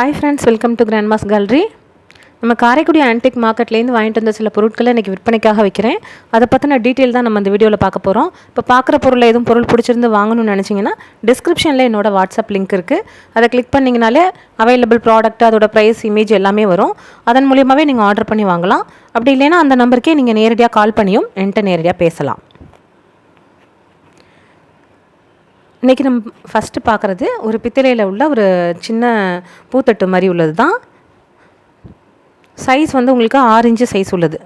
Hi friends welcome to grandma's gallery நம்ம Karaikudi antique மார்க்கெட்லேருந்து வாங்கிட்டு வந்த சில பொருட்களை இன்றைக்கி விற்பனைக்காக வைக்கிறேன். அதை பற்றின டீட்டெயில் தான் நம்ம இந்த வீடியோவில் பார்க்க போகிறோம் இப்போ பார்க்குற பொருளை எதுவும் பொருள் பிடிச்சிருந்து வாங்கணும்னு நினச்சிங்கன்னா டிஸ்கிரிப்ஷனில் என்னோட வாட்ஸ்அப் லிங்க் இருக்குது அதை கிளிக் பண்ணிங்கனாலே அவைலபிள் ப்ராடக்ட் அதோட ப்ரைஸ் இமேஜ் எல்லாமே வரும். அதன் மூலியமாகவே நீங்கள் ஆர்டர் பண்ணி வாங்கலாம். அப்படி இல்லைன்னா அந்த நம்பருக்கே நீங்கள் நேரடியாக கால் பண்ணியும் என்கிட்ட நேரடியாக பேசலாம். இன்றைக்கி நம்ம ஃபஸ்ட்டு பார்க்குறது ஒரு பித்தளையில் உள்ள ஒரு சின்ன பூத்தட்டு மாதிரி உள்ளது தான் சைஸ் வந்து உங்களுக்கு ஆறு இன்ச்சு சைஸ் உள்ளது.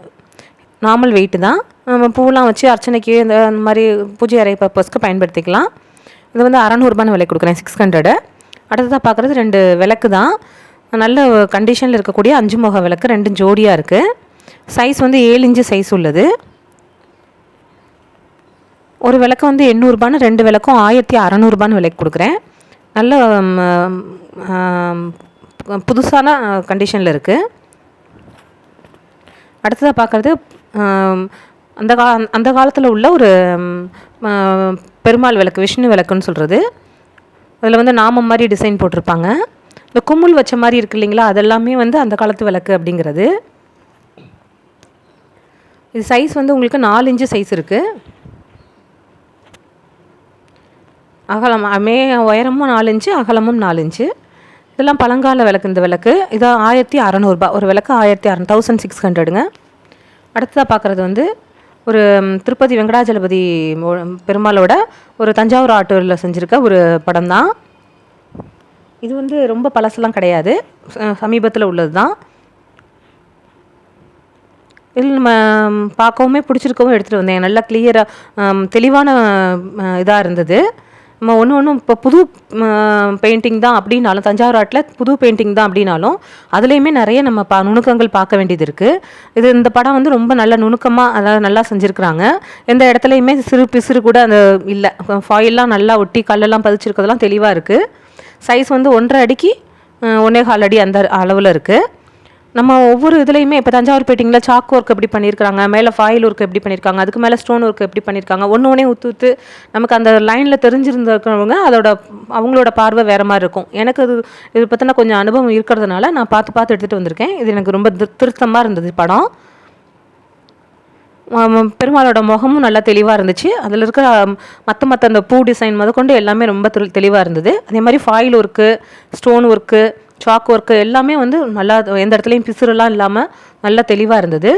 நார்மல் வெயிட்டு தான். நம்ம பூவெலாம் வச்சு அர்ச்சனைக்கு இந்த மாதிரி பூஜை அறை பர்பஸ்க்கு பயன்படுத்திக்கலாம். இது வந்து அறநூறுபான்னு விலை கொடுக்குறேன் சிக்ஸ் ஹண்ட்ரடு அடுத்ததாக பார்க்குறது ரெண்டு விளக்கு தான். நல்ல கண்டிஷனில் இருக்கக்கூடிய அஞ்சு முக விளக்கு ரெண்டும் ஜோடியாக இருக்குது சைஸ் வந்து ஏழு இன்ச்சு சைஸ் உள்ளது. ஒரு விளக்கு வந்து எண்ணூறுபான்னு ரெண்டு விளக்கும் ஆயிரத்தி அறநூறுபான்னு விலைக்கு கொடுக்குறேன். நல்ல புதுசான கண்டிஷனில் இருக்குது அடுத்ததாக பார்க்குறது அந்த கா அந்த காலத்தில் உள்ள ஒரு பெருமாள் விளக்கு விஷ்ணு விளக்குன்னு சொல்கிறது அதில் வந்து நாமம் மாதிரி டிசைன் போட்டிருப்பாங்க. இந்த கும்முள் வச்ச மாதிரி இருக்கு இல்லைங்களா? அதெல்லாமே வந்து அந்த காலத்து விளக்கு அப்படிங்கிறது. இது சைஸ் வந்து உங்களுக்கு நாலு இன்ச்சு சைஸ் இருக்குது அகலம் மே உயரமும் நாலு இன்ச்சு அகலமும் நாலு இன்ச்சு. இதெல்லாம் பழங்கால விளக்கு இந்த விளக்கு. இது ஆயிரத்தி அறநூறுபா ஒரு விளக்கு ஆயிரத்தி அற தௌசண்ட் சிக்ஸ் ஹண்ட்ரடுங்க அடுத்ததாக பார்க்குறது வந்து ஒரு திருப்பதி வெங்கடாஜலபதி பெருமாளோட ஒரு தஞ்சாவூர் ஆட்டோவில் செஞ்சுருக்க ஒரு படம் தான். இது வந்து ரொம்ப பழசெல்லாம் கிடையாது. சமீபத்தில் உள்ளது தான் இதில் நம்ம பார்க்கவும் பார்க்கவுமே பிடிச்சிருக்கவும் எடுத்துகிட்டு வந்தேன். நல்லா கிளியராக தெளிவான இதாக இருந்தது. நம்ம ஒன்று ஒன்றும் இப்போ புது பெயிண்டிங் தான் அப்படின்னாலும் தஞ்சாவூர் ஆட்டில் புது பெயிண்டிங் தான் அப்படின்னாலும் அதுலேயுமே நிறைய நம்ம பா நுணுக்கங்கள் பார்க்க வேண்டியது இருக்குது இது இந்த படம் வந்து ரொம்ப நல்ல நுணுக்கமாக அதாவது நல்லா செஞ்சுருக்குறாங்க. எந்த இடத்துலையுமே சிறு பிசிறு கூட அந்த இல்லை. ஃபாயில்லாம் நல்லா ஒட்டி கல்லெல்லாம் பதிச்சிருக்கிறதெல்லாம் தெளிவாக இருக்குது சைஸ் வந்து ஒன்றரை அடிக்கு ஒன்றே ஒன்னே கால் அடி அந்த அளவில் இருக்குது நம்ம ஒவ்வொரு இதுலையுமே இப்போ தஞ்சாவூர் பெயிண்டிங்கில் சாக் ஒர்க் எப்படி பண்ணியிருக்காங்க மேலே ஃபாயில் ஒர்க் எப்படி பண்ணியிருக்காங்க அதுக்கு மேலே ஸ்டோன் ஒர்க் எப்படி பண்ணியிருக்காங்க ஒன்று ஒன்றே ஊற்று ஊற்று நமக்கு அந்த லைனில் தெரிஞ்சிருந்தவங்க அதோட அவங்களோட பார்வை வேறு மாதிரி இருக்கும். எனக்கு அது இது பற்றின கொஞ்சம் அனுபவம் இருக்கிறதுனால நான் பார்த்து பார்த்து எடுத்துகிட்டு வந்திருக்கேன். இது எனக்கு ரொம்ப திருத்தமாக இருந்தது படம். பெருமாளோட முகமும் நல்லா தெளிவாக இருந்துச்சு. அதில் இருக்கிற மற்ற மற்ற அந்த பூ டிசைன் முதற்கொண்டு எல்லாமே ரொம்ப தெளிவாக இருந்தது. அதே மாதிரி ஃபாயில் ஒர்க்கு ஸ்டோன் ஒர்க்கு சாக் ஒர்க்கு எல்லாமே வந்து நல்லா எந்த இடத்துலையும் பிசுறெல்லாம் இல்லாமல் நல்லா தெளிவாக இருந்தது.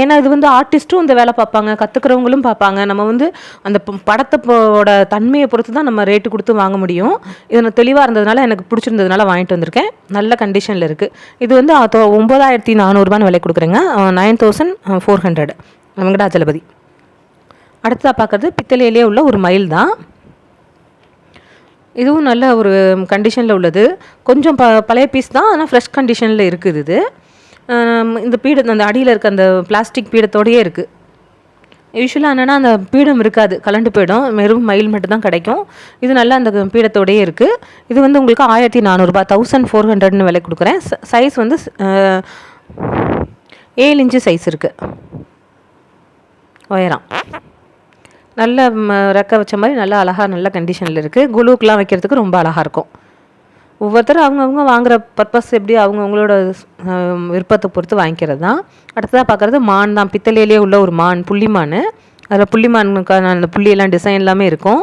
ஏன்னா இது வந்து ஆர்டிஸ்ட்டும் இந்த வேலை பார்ப்பாங்க கற்றுக்கிறவங்களும் பார்ப்பாங்க. நம்ம வந்து அந்த படத்தோட தன்மையை பொறுத்து தான் நம்ம ரேட்டு கொடுத்து வாங்க முடியும். இது நான் தெளிவாக இருந்ததுனால எனக்கு பிடிச்சிருந்ததுனால வாங்கிட்டு வந்திருக்கேன். நல்ல கண்டிஷனில் இருக்குது இது வந்து ஒம்பதாயிரத்தி நானூறுபான்னு விலை கொடுக்குறேங்க. Nine thousand four hundred Venkatajalapathi. அடுத்ததாக பார்க்குறது பித்தளையிலே உள்ள ஒரு மயில் தான். இதுவும் நல்ல ஒரு கண்டிஷனில் உள்ளது. கொஞ்சம் ப பழைய பீஸ் தான் ஆனால் ஃப்ரெஷ் கண்டிஷனில் இருக்குது இது. இந்த பீடம் அந்த அடியில் இருக்க அந்த பிளாஸ்டிக் பீடத்தோடையே இருக்குது யூஸ்வலாக என்னென்னா அந்த பீடம் இருக்காது கலண்டு போயிடும். வெறும் மயில் மட்டும் தான் கிடைக்கும். இது நல்லா அந்த பீடத்தோடையே இருக்குது இது வந்து உங்களுக்கு ஆயிரத்தி நானூறுபா தௌசண்ட் ஃபோர் ஹண்ட்ரட்னு விலை கொடுக்குறேன். சைஸ் வந்து ஏழு இன்ச்சு சைஸ் இருக்குது உயரம். நல்ல ம, ரெக்க வச்ச மாதிரி நல்லா அழகாக நல்ல கண்டிஷனில் இருக்குது குளுக்கெலாம் வைக்கிறதுக்கு ரொம்ப அழகாக இருக்கும். ஒவ்வொருத்தரும் அவங்கவுங்க வாங்குகிற பர்பஸ் எப்படி அவங்கவுங்களோட விருப்பத்தை பொறுத்து வாங்கிக்கிறது தான். அடுத்ததாக பார்க்குறது மான் தான். பித்தளையிலே உள்ள ஒரு மான் புள்ளிமான் அதில் புள்ளிமானுக்கான அந்த புள்ளியெல்லாம் டிசைன் எல்லாமே இருக்கும்.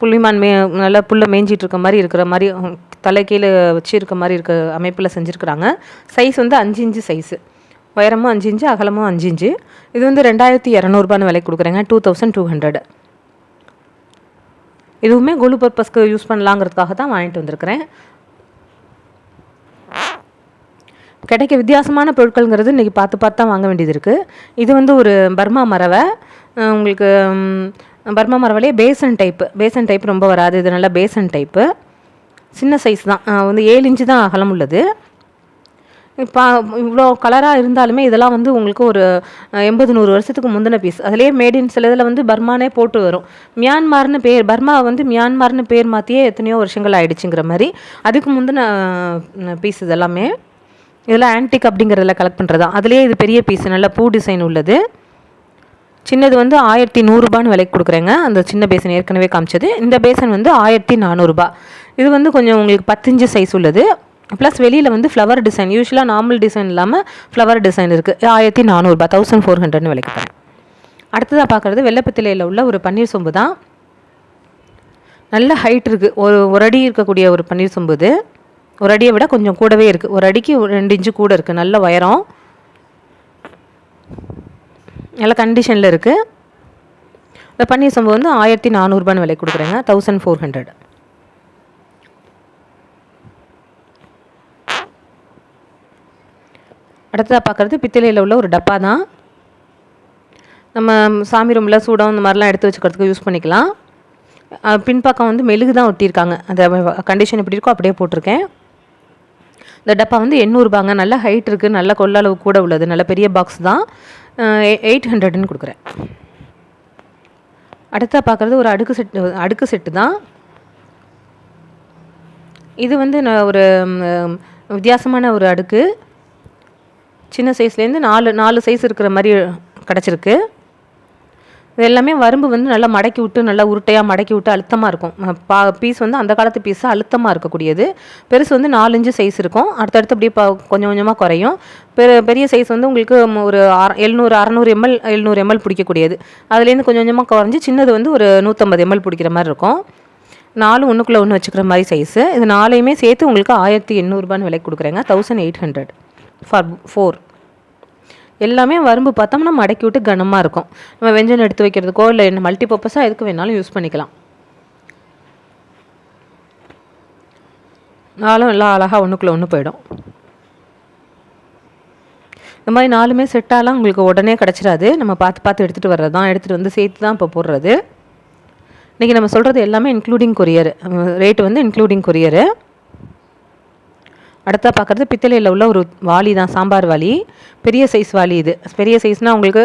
புள்ளிமான் மே நல்லா புல்லை மேய்ஞ்சிட்டு இருக்க மாதிரி இருக்கிற மாதிரி தலை கீழே வச்சு இருக்க மாதிரி இருக்க அமைப்பில் செஞ்சுருக்குறாங்க. சைஸ் வந்து அஞ்சு இன்ச்சு சைஸு உயரமும் அஞ்சு இன்ச்சு அகலமும் அஞ்சு இன்ச்சு இது வந்து ரெண்டாயிரத்தி இரநூறுபான்னு விலை கொடுக்குறேங்க. டூ தௌசண்ட் டூ ஹண்ட்ரட் இதுவுமே கோலு பர்பஸ்க்கு யூஸ் பண்ணலாங்கிறதுக்காக தான் வாங்கிட்டு வந்திருக்கிறேன். கிடைக்க வித்தியாசமான பொருட்கள்ங்கிறது இன்றைக்கி பார்த்து பார்த்து தான் வாங்க வேண்டியது இருக்குது இது வந்து ஒரு பர்மா மரவை. உங்களுக்கு பர்மா மரவலையே பேசன் டைப்பு பேசன் டைப் ரொம்ப வராது. இது நல்லா பேசன் டைப்பு சின்ன சைஸ் தான். வந்து ஏழு இன்ச்சு தான் அகலம் உள்ளது. இப்போ இவ்வளோ கலராக இருந்தாலுமே இதெல்லாம் வந்து உங்களுக்கு ஒரு எண்பது நூறு வருஷத்துக்கு முந்தின பீஸ் அதுலேயே மேடின் சில இதில் வந்து பர்மானே போட்டு வரும். மியான்மார்னு பேர் பர்மா வந்து மியான்மார்னு பேர் மாற்றியே எத்தனையோ வருஷங்கள் ஆயிடுச்சுங்கிற மாதிரி அதுக்கு முந்தின பீஸ் இதெல்லாமே இதெல்லாம் ஆன்டிக் அப்படிங்கிறதுல கலெக்ட் பண்ணுறது தான் அதுலேயே இது பெரிய பீஸ் நல்ல பூ டிசைன் உள்ளது. சின்னது வந்து ஆயிரத்தி நூறுரூபான்னு விலைக்கு கொடுக்குறேங்க. அந்த சின்ன பேசன் ஏற்கனவே காமிச்சது. இந்த பேசன் வந்து ஆயிரத்தி நானூறுரூபா இது வந்து கொஞ்சம் உங்களுக்கு பத்தஞ்சு சைஸ் உள்ளது. ப்ளஸ் வெளியில் வந்து ஃப்ளவர் டிசைன் யூஸ்வலாக நார்மல் டிசைன் இல்லாமல் ஃப்ளவர் டிசைன் இருக்குது ஆயிரத்தி நானூறுபா தௌசண்ட் ஃபோர் ஹண்ட்ரட்னு விலைக்கு போகிறேன் அடுத்ததாக பார்க்குறது வெள்ளப்பத்திலையில் உள்ள ஒரு பன்னீர் சொம்பு தான். நல்ல ஹைட் இருக்குது ஒரு ஒரு அடி இருக்கக்கூடிய ஒரு பன்னீர் சொம்பு இது. ஒரு அடியை விட கொஞ்சம் கூடவே இருக்குது ஒரு அடிக்கு ஒரு ரெண்டு இன்ச்சு கூட இருக்குது நல்ல உயரம். நல்ல கண்டிஷனில் இருக்குது இந்த பன்னீர் சம்பு வந்து ஆயிரத்தி நானூறுபான்னு விலை கொடுக்குறேங்க. தௌசண்ட் ஃபோர் ஹண்ட்ரட் அடுத்ததாக பார்க்குறது பித்தளையில் உள்ள ஒரு டப்பா தான். நம்ம சாமி ரூமில் சூடம் இந்த மாதிரிலாம் எடுத்து வச்சுக்கிறதுக்கு யூஸ் பண்ணிக்கலாம். பின்பக்கம் வந்து மெழுகு தான் ஒட்டியிருக்காங்க. அந்த கண்டிஷன் எப்படி இருக்கோ அப்படியே போட்டிருக்கேன். இந்த டப்பா வந்து எண்ணூறுபாங்க நல்ல ஹைட் இருக்குது நல்ல கொள்ளளவு கூட உள்ளது. நல்ல பெரிய பாக்ஸ் தான். எயிட் ஹண்ட்ரட்னு கொடுக்குறேன். அடுத்தா பார்க்குறது ஒரு அடுக்கு செட்டு அடுக்கு செட்டு தான். இது வந்து நான் ஒரு வித்தியாசமான ஒரு அடுக்கு. சின்ன சைஸ்லேருந்து நாலு நாலு சைஸ் இருக்கிற மாதிரி கிடச்சிருக்கு. இது எல்லாமே வரம்பு வந்து நல்லா மடக்கி விட்டு நல்லா உருட்டையாக மடக்கி விட்டு அழுத்தமாக இருக்கும். பா பீஸ் வந்து அந்த காலத்து பீஸாக அழுத்தமாக இருக்கக்கூடியது. பெருசு வந்து நாலஞ்சு சைஸ் இருக்கும். அடுத்தடுத்து அப்படியே பா கொஞ்சம் கொஞ்சமாக குறையும். பெரு பெரிய சைஸ் வந்து உங்களுக்கு ஒரு அற எழுநூறு அறநூறு எம்எல் எழுநூறு எம்எல் பிடிக்கக்கூடியது. அதுலேருந்து கொஞ்சம் கொஞ்சமாக குறைஞ்சி சின்னது வந்து ஒரு நூற்றம்பது எம்எல் பிடிக்கிற மாதிரி இருக்கும். நாலு ஒன்றுக்குள்ளே ஒன்று வச்சுக்கிற மாதிரி சைஸு. இது நாலையுமே சேர்த்து உங்களுக்கு ஆயிரத்தி எண்ணூறுபான்னு விலை கொடுக்குறேங்க. Thousand eight hundred for four எல்லாமே வரம்பு பார்த்தோம்னா மடக்கி விட்டு கனமாக இருக்கும். நம்ம வெஞ்சனம் எடுத்து வைக்கிறதுக்கோ இல்லை என்ன மல்டி பர்பஸாக எதுக்கு வேணாலும் யூஸ் பண்ணிக்கலாம். நாலும் எல்லாம் அழகாக ஒன்றுக்குள்ளே ஒன்று போயிடும். இந்த மாதிரி நாலுமே செட்டாலாம் உங்களுக்கு உடனே கிடச்சிடாது. நம்ம பார்த்து பார்த்து எடுத்துகிட்டு வர்றது தான் எடுத்துகிட்டு வந்து சேர்த்து தான் இப்போ போடுறது. இன்றைக்கி நம்ம சொல்கிறது எல்லாமே இன்க்ளூடிங் கொரியர் ரேட்டு வந்து இன்க்ளூடிங் கொரியரு அடுத்தா பார்க்குறது பித்தளையில் உள்ள ஒரு வாளி தான் சாம்பார் வாளி. பெரிய சைஸ் வாளி இது. பெரிய சைஸ்னால் உங்களுக்கு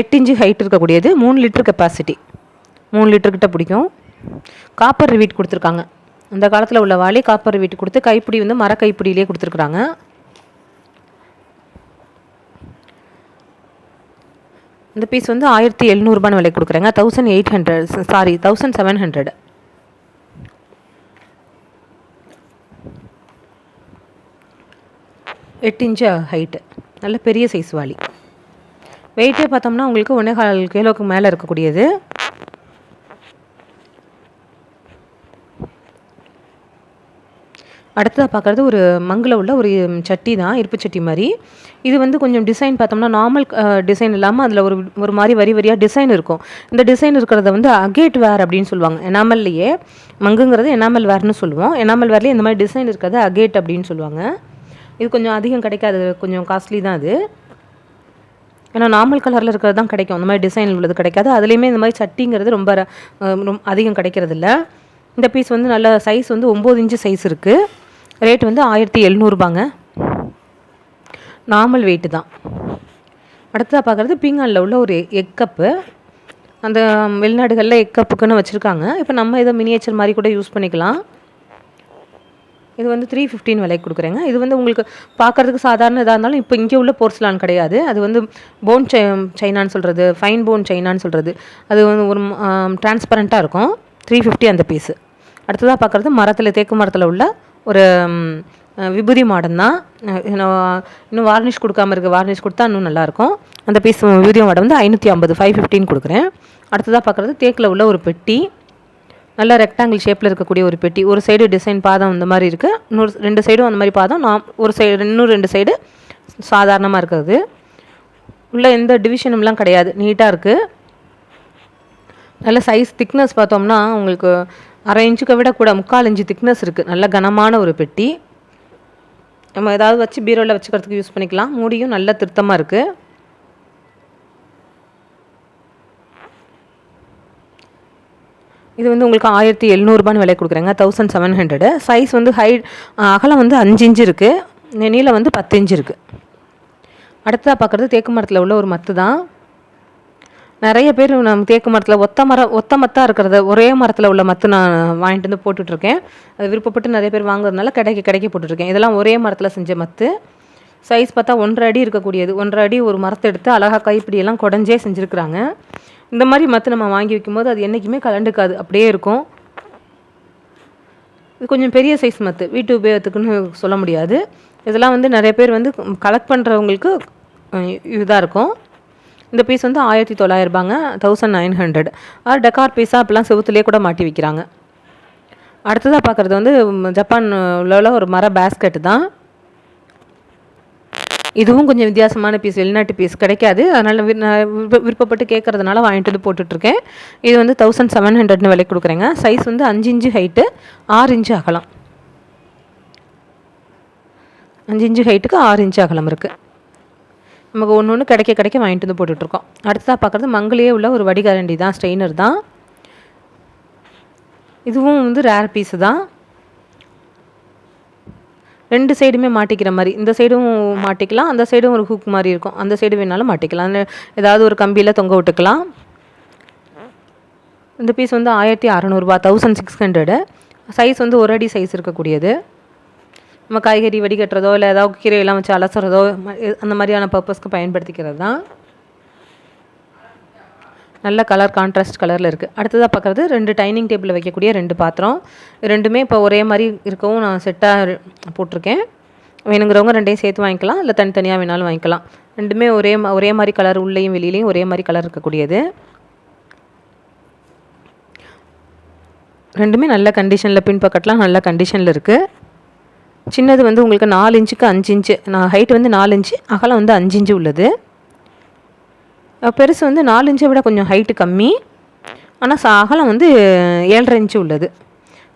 எட்டு இன்ச்சு ஹைட் இருக்கக்கூடியது. மூணு லிட்டர் கெப்பாசிட்டி மூணு லிட்டர்கிட்ட பிடிக்கும். காப்பர் ரிவீட் கொடுத்துருக்காங்க. அந்த காலத்தில் உள்ள வாளி காப்பர் ரிவீட் கொடுத்து கைப்பிடி வந்து மர கைப்பிடியிலே கொடுத்துருக்குறாங்க. இந்த பீஸ் வந்து ஆயிரத்தி எழுநூறுபான்னு விலை கொடுக்குறேங்க. Thousand eight hundred sorry thousand seven hundred எட்டு இன்ச்சு ஹைட்டு நல்ல பெரிய சைஸ் வாளி. வெயிட்டே பார்த்தோம்னா உங்களுக்கு ஒன்றே கால் கிலோவுக்கு மேலே இருக்கக்கூடியது. அடுத்ததாக பார்க்குறது ஒரு மங்கில் உள்ள ஒரு சட்டி தான் இருப்பு சட்டி மாதிரி. இது வந்து கொஞ்சம் டிசைன் பார்த்தோம்னா நார்மல் டிசைன் இல்லாமல் அதில் ஒரு ஒரு மாதிரி வரி வரியாக டிசைன் இருக்கும். இந்த டிசைன் இருக்கிறத வந்து அகேட் வேர் அப்படின்னு சொல்லுவாங்க. எனாமல்லையே மங்குங்கிறது எனாமல் வேர்னு சொல்லுவோம். எனாமல் வேர்லேயே இந்த மாதிரி டிசைன் இருக்கிறது அகேட் அப்படின்னு சொல்லுவாங்க. இது கொஞ்சம் அதிகம் கிடைக்காது கொஞ்சம் காஸ்ட்லி தான் அது. ஏன்னா நார்மல் கலரில் இருக்கிறது தான் கிடைக்கும். அந்த மாதிரி டிசைன் உள்ளது கிடைக்காது. அதுலேயுமே இந்த மாதிரி சட்டிங்கிறது ரொம்ப ரொம்ப அதிகம் கிடைக்கிறதில்ல. இந்த பீஸ் வந்து நல்ல சைஸ் வந்து ஒம்பது இன்ச்சு சைஸ் இருக்குது ரேட் வந்து ஆயிரத்தி எழுநூறுபாங்க. நார்மல் வெயிட்டு தான். அடுத்ததாக பார்க்குறது பீங்கானில் உள்ள ஒரு எக் கப்பு அந்த வெளிநாடுகளில் எக் கப்புக்குன்னு வச்சுருக்காங்க. இப்போ நம்ம இதை மினியேச்சர் மாதிரி கூட யூஸ் பண்ணிக்கலாம். இது வந்து த்ரீ ஃபிஃப்டின் விலைக்கு கொடுக்குறேங்க. இது வந்து உங்களுக்கு பார்க்குறதுக்கு சாதாரண இதாக இருந்தாலும் இப்போ இங்கே உள்ள போர்ஸ்லான் கிடையாது. அது வந்து போன் சை சைனான்னு சொல்கிறது ஃபைன் போன் சைனான்னு சொல்கிறது அது வந்து ஒரு டிரான்ஸ்பரண்ட்டாக இருக்கும். த்ரீ ஃபிஃப்டி அந்த பீஸு அடுத்ததாக பார்க்குறது மரத்தில் தேக்கு மரத்தில் உள்ள ஒரு விபூதி மாடன் தான் இன்னும் வார்னிஷ் கொடுக்காம இருக்க வார்னிஷ் கொடுத்தா இன்னும் நல்லாயிருக்கும் அந்த பீஸ் விபூதி மாடன் வந்து ஐநூற்றி ஐம்பது ஃபைவ் ஃபிஃப்டின்னு கொடுக்குறேன். அடுத்ததாக பார்க்குறது தேக்கில் உள்ள ஒரு பெட்டி. நல்ல ரெக்டாங்கிள் ஷேப்பில் இருக்கக்கூடிய ஒரு பெட்டி. ஒரு சைடு டிசைன் பாதம் இந்த மாதிரி இருக்குது இன்னொரு ரெண்டு சைடும் அந்த மாதிரி பாதம். நான் ஒரு சைடு இன்னும் ரெண்டு சைடு சாதாரணமாக இருக்கிறது. உள்ள எந்த டிவிஷனும்லாம் கிடையாது. நீட்டாக இருக்குது நல்ல சைஸ் திக்னஸ் பார்த்தோம்னா உங்களுக்கு அரை இன்ச்சுக்கு விட கூட முக்கால் இன்ச்சு திக்னஸ் இருக்குது நல்ல கனமான ஒரு பெட்டி. நம்ம ஏதாவது வச்சு பீரோவில் வச்சுக்கிறதுக்கு யூஸ் பண்ணிக்கலாம். மூடியும் நல்ல திருத்தமாக இருக்குது இது வந்து உங்களுக்கு ஆயிரத்தி எழுநூறுபான்னு விலை கொடுக்குறேங்க. தௌசண்ட் செவன் ஹண்ட்ரடு சைஸ் வந்து ஹை அகலம் வந்து அஞ்சு இன்ச்சு இருக்குது நீளம் வந்து பத்து இன்ச்சு இருக்குது அடுத்ததாக பார்க்குறது தேக்கு மரத்தில் உள்ள ஒரு மத்து தான். நிறைய பேர் நம்ம தேக்கு மரத்தில் ஒத்த மரம் ஒத்த மத்தாக இருக்கிறத ஒரே மரத்தில் உள்ள மத்து நான் வாங்கிட்டு வந்து போட்டுட்ருக்கேன். அது விருப்பப்பட்டு நிறைய பேர் வாங்குறதுனால கடைக்கு கடைக்கு போட்டுட்ருக்கேன். இதெல்லாம் ஒரே மரத்தில் செஞ்ச மத்து. சைஸ் பார்த்தா ஒன்றரை அடி இருக்கக்கூடியது. ஒன்றரை அடி ஒரு மரத்தை எடுத்து அழகாக கைப்பிடியெல்லாம் குடஞ்சே செஞ்சுருக்குறாங்க. இந்த மாதிரி மத்து நம்ம வாங்கி வைக்கும்போது அது என்றைக்குமே கலண்டுக்காது. அப்படியே இருக்கும். இது கொஞ்சம் பெரிய சைஸ் மத்து. வீட்டு உபயோகத்துக்குன்னு சொல்ல முடியாது. இதெல்லாம் வந்து நிறைய பேர் வந்து கலெக்ட் பண்ணுறவங்களுக்கு இதாக இருக்கும். இந்த பீஸ் வந்து ஆயிரத்தி தொள்ளாயிரரூபாங்க தௌசண்ட் நைன் ஹண்ட்ரட் அது டெக்கார் பீஸாக அப்போலாம் செவத்துலேயே கூட மாட்டி வைக்கிறாங்க. அடுத்ததாக பார்க்குறது வந்து ஜப்பான் உள்ள ஒரு மர பேஸ்கெட் தான். இதுவும் கொஞ்சம் வித்தியாசமான பீஸ் வெளிநாட்டு பீஸ் கிடைக்காது. அதனால் விருப்பப்பட்டு கேட்கறதுனால வாங்கிட்டு வந்து போட்டுட்ருக்கேன். இது வந்து தௌசண்ட் செவன் ஹண்ட்ரட்னு விலை கொடுக்குறேங்க. சைஸ் வந்து அஞ்சு இன்ச்சு ஹைட்டு ஆறு இன்ச்சு அகலம். அஞ்சு இன்ச்சு ஹைட்டுக்கு ஆறு இன்ச்சு அகலம் இருக்குது நமக்கு ஒன்று ஒன்று கிடைக்க கிடைக்க வாங்கிட்டு வந்து போட்டுட்ருக்கோம். அடுத்ததாக பார்க்குறது மங்களையே உள்ள ஒரு வடிகரண்டி தான் ஸ்ட்ரெயினர் தான். இதுவும் வந்து ரேர் பீஸு தான். ரெண்டு சைடுமே மாட்டிக்கிற மாதிரி. இந்த சைடும் மாட்டிக்கலாம் அந்த சைடும் ஒரு ஹூக் மாதிரி இருக்கும். அந்த சைடு வேணாலும் மாட்டிக்கலாம். ஏதாவது ஒரு கம்பியில் தொங்க விட்டுக்கலாம். இந்த பீஸ் வந்து ஆயிரத்தி அறநூறுபா தௌசண்ட் சிக்ஸ் ஹண்ட்ரடு சைஸ் வந்து ஒரு அடி சைஸ் இருக்கக்கூடியது. நம்ம காய்கறி வடிகட்டுறதோ இல்லை ஏதாவது கீரையெல்லாம் வச்சு அலசுறதோ அந்த மாதிரியான பர்பஸ்க்கு பயன்படுத்திக்கிறது தான். நல்ல கலர் கான்ட்ராஸ்ட் கலரில் இருக்குது அடுத்ததாக பார்க்குறது ரெண்டு டைனிங் டேபிளில் வைக்கக்கூடிய ரெண்டு பாத்திரம். ரெண்டுமே இப்போ ஒரே மாதிரி இருக்கவும் நான் செட்டாக போட்டிருக்கேன். வேணுங்கிறவங்க ரெண்டையும் சேர்த்து வாங்கிக்கலாம். இல்லை தனித்தனியாக வேணாலும் வாங்கிக்கலாம். ரெண்டுமே ஒரே மா- ஒரே மாதிரி கலர் உள்ளேயும் வெளியிலையும் ஒரே மாதிரி கலர் இருக்கக்கூடியது. ரெண்டுமே நல்ல கண்டிஷனில் பின்பக்கட்லாம் நல்ல கண்டிஷனில் இருக்குது சின்னது வந்து உங்களுக்கு நாலு இன்ச்சுக்கு அஞ்சு இன்ச்சு நான் ஹைட் வந்து நாலு இன்ச்சு அகலம் வந்து அஞ்சு இன்ச்சு உள்ளது. பெருசு வந்து நாலு இன்ச்சை விட கொஞ்சம் ஹைட்டு கம்மி. ஆனால் ச அகலம் வந்து ஏழரை இன்ச்சு உள்ளது.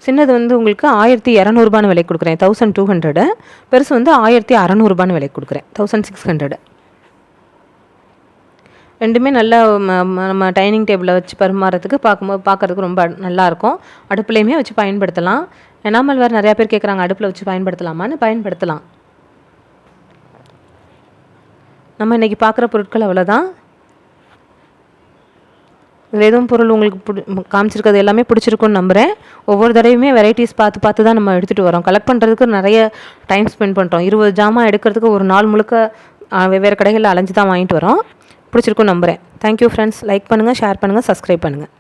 சின்னது வந்து உங்களுக்கு ஆயிரத்தி இரநூறுபான்னு விலை கொடுக்குறேன். தௌசண்ட் டூ ஹண்ட்ரடு பெருசு வந்து ஆயிரத்தி அறநூறுபான்னு விலை கொடுக்குறேன். தௌசண்ட் சிக்ஸ் ஹண்ட்ரடு ரெண்டுமே நல்லா ம- நம்ம டைனிங் டேபிளில் வச்சு பரிமாறதுக்கு பார்க்கும்போது பார்க்குறதுக்கு ரொம்ப நல்லாயிருக்கும் அடுப்புலையுமே வச்சு பயன்படுத்தலாம். எனாமல் வேறு நிறையா பேர் கேட்குறாங்க அடுப்பில் வச்சு பயன்படுத்தலாமான்னு? பயன்படுத்தலாம். நம்ம இன்றைக்கி பார்க்குற பொருட்கள் அவ்வளோதான் இதில் எதுவும் பொருள் உங்களுக்கு பிடி காமிச்சிருக்கிறது எல்லாமே பிடிச்சிருக்குன்னு நம்புகிறேன் ஒவ்வொரு தடவையுமே வெரைட்டிஸ் பார்த்து பார்த்து தான் நம்ம எடுத்துகிட்டு வரோம். கலெக்ட் பண்ணுறதுக்கு நிறைய டைம் ஸ்பெண்ட் பண்ணுறோம் இருபது ஜாமான் எடுக்கிறதுக்கு ஒரு நாள் முழுக்க வெவ்வேறு கடைகளில் அலைஞ்சு தான் வாங்கிட்டு வரோம். பிடிச்சிருக்குன்னு நம்புகிறேன் தேங்க்யூ ஃப்ரெண்ட்ஸ் லைக் பண்ணுங்கள் ஷேர் பண்ணுங்கள் சப்ஸ்கிரைப் பண்ணுங்கள்